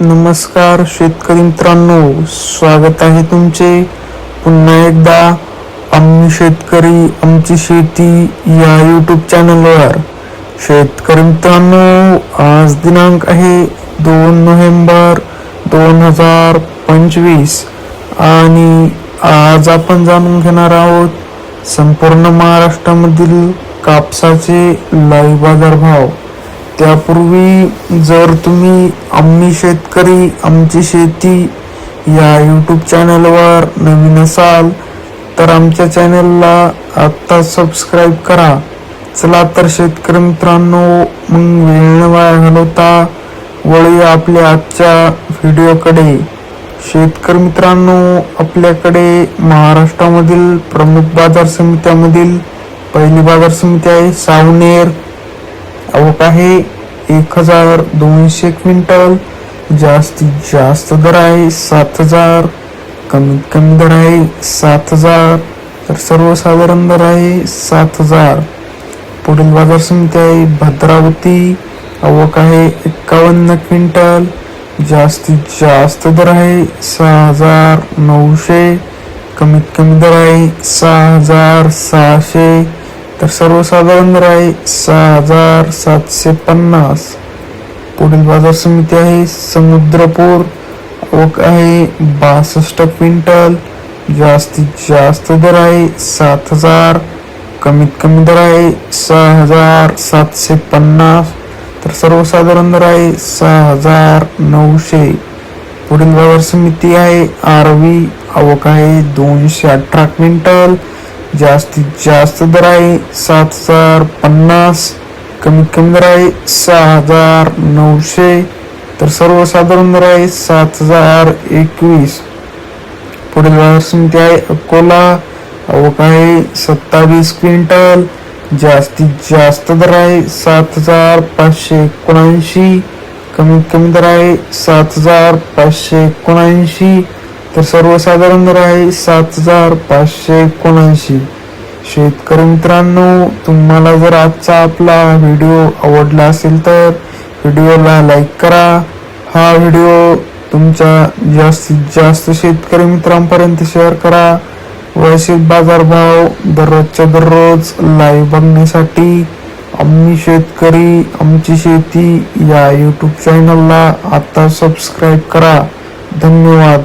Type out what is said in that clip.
नमस्कार शेतकरी मित्रांनो स्वागत आहे तुमचे. पुन्हा एकदा आम्ही शेतकरी आमची शेती या यूट्यूब चॅनलवर शेतकरी मित्रांनो आज दिनांक आहे दोन नोव्हेंबर दोन हजार पंचवीस आणि आज आपण जाणून घेणार आहोत संपूर्ण महाराष्ट्रामधील कापसाचे लाईव्ह बाजारभाव त्यापूर्वी जर तुम्ही आम्ही शेतकरी आमची शेती या यूट्यूब चॅनलवर नवीन असाल तर आमच्या चॅनलला आत्ता सबस्क्राईब करा. चला तर शेतकरी मित्रांनो मग वेळ न वाया घालवता वळूया आपल्या आजच्या व्हिडिओकडे शेतकरी मित्रांनो आपल्याकडे महाराष्ट्रामधील प्रमुख बाजार समित्यामधील पहिली बाजार समिती आहे सावनेर. आवक आहे एक हजार दोनशे क्विंटल जास्तीत जास्त दर आहे सात हजार कमीत कमी दर आहे सात हजार. तर सर्वसाधारण दर आहे सात हजार. पुढील बाजार समिती आहे भद्रावती. आवक आहे एकावन्न क्विंटल जास्तीत जास्त दर आहे सहा हजार नऊशे. कमीत कमी दर आहे सहा हजार सहाशे. तर सर्वसाधारण दर आहे सहा हजार सातशे पन्नास. पुढील बाजार समिती आहे समुद्रपूर. आवक आहे बासष्ट क्विंटल. जास्तीत जास्त दर आहे सात हजार. कमीत कमी दर आहे सहा हजार सातशे पन्नास. तर सर्वसाधारण दर आहे सहा हजार नऊशे. पुढील बाजार समिती आहे आरवी. आवक आहे दोनशे अठरा क्विंटल. जास्तीत जास्त दर आहे सात हजार पन्नास कमीत कमी दर आहे सहा हजार नऊशे तर सर्वसाधारण दर आहे सात हजार एकवीस. पुढील बाजार समिती आहे अकोला अवक आहे सत्तावीस क्विंटल जास्तीत जास्त दर आहे सात हजार पाचशे एकोणऐंशी कमीत कमी दर आहे सात हजार पाचशे एकोणऐंशी तर सर्वसाधारण दर आहे सात हजार पाचशे एकोणऐंशी. शेतकरी मित्रांनो तुम्हाला जर आजचा आपला व्हिडिओ आवडला असेल तर व्हिडिओला लाईक करा. हा व्हिडिओ तुमच्या जास्तीत जास्त शेतकरी मित्रांपर्यंत शेअर करा. वैश्विक बाजारभाव दररोजच्या दररोज लाईव्ह बघण्यासाठी आम्ही शेतकरी आमची शेती या यूट्यूब चॅनलला आता सबस्क्राईब करा. धन्यवाद.